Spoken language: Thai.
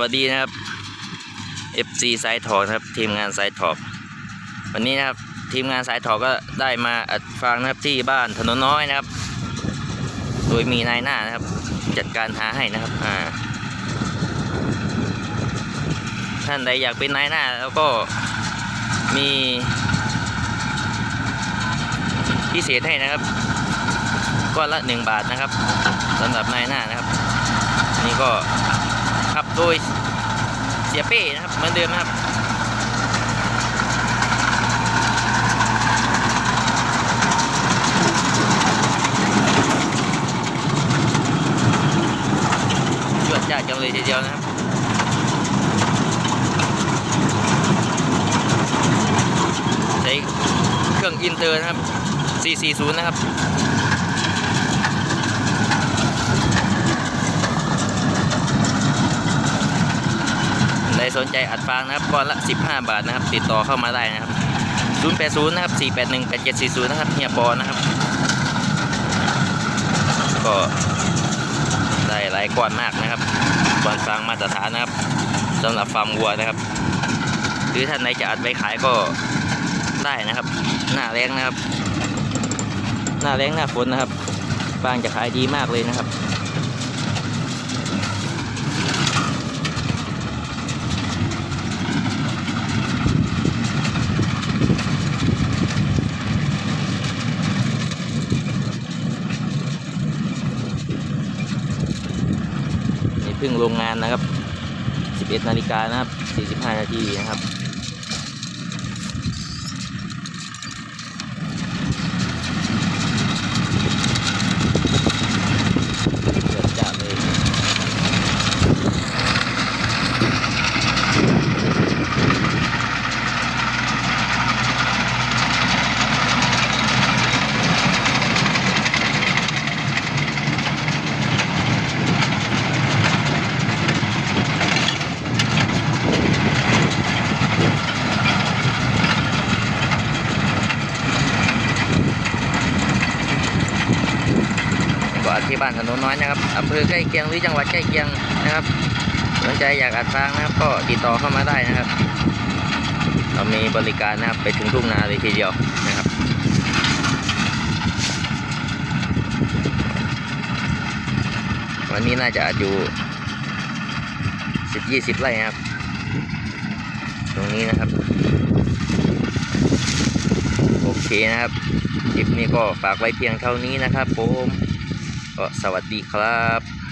วัสดีนะครับ FC สายถอกครับ ทีมงานสายถอกวันนี้นะครับทีมงานสายถอกก็ได้มาอัดฟังนะครับที่บ้านถนนน้อยนะครับ โดยมีนายหน้านะครับ จัดการหาให้นะครับอ่าท่านใดอยากเป็นนายหน้าแล้วก็มีพิเศษให้นะครับก้อนละหนึ่งบาทนะครับสำหรับนายหน้านะครับ นี่ก็ โดยเสียเป้นะครับเหมือนเดิมนะครับจวดจ้าดจังเลยทีเดียวนะครับใช้เครื่องอินเตอร์นะครับ 440 นะครับ ใคร สนใจอัดฟางนะครับก้อนละ 15 บาทนะครับ ติดต่อเข้ามาได้นะครับ 080 นะครับ 481 8740 นะครับเฮียปอนะครับ ก็ได้หลายก้อนมากนะครับก้อนฟางมาตรฐานนะครับสำหรับฟาร์มวัวนะครับ หรือท่านไหนจะอัดไปขายก็ได้นะครับ หน้าแรงนะครับ หน้าแรงหน้าฝนนะครับฟางจะขายดีมากเลยนะครับ นี่เพิ่งลงงานนะครับ 11 นาฬิกานะครับ 45 นาทีนะครับ เดือดจ้าเลย ก็อัด ที่บ้านถนนน้อยนะครับอำเภอใกล้เคียงหรือจังหวัดใกล้เคียงนะครับสนใจอยากอัดฟางนะครับ ก็ติดต่อเข้ามาได้นะครับ เรามีบริการนะครับไปถึงทุ่งนาเลยทีเดียวนะครับวันนี้น่าจะอัดอยู่สิบยี่สิบไร่นะครับ ตรงนี้นะครับ โอเคนะครับ คลิปนี้ก็ฝากไว้เพียงเท่านี้นะครับผม ก็สวัสดีครับ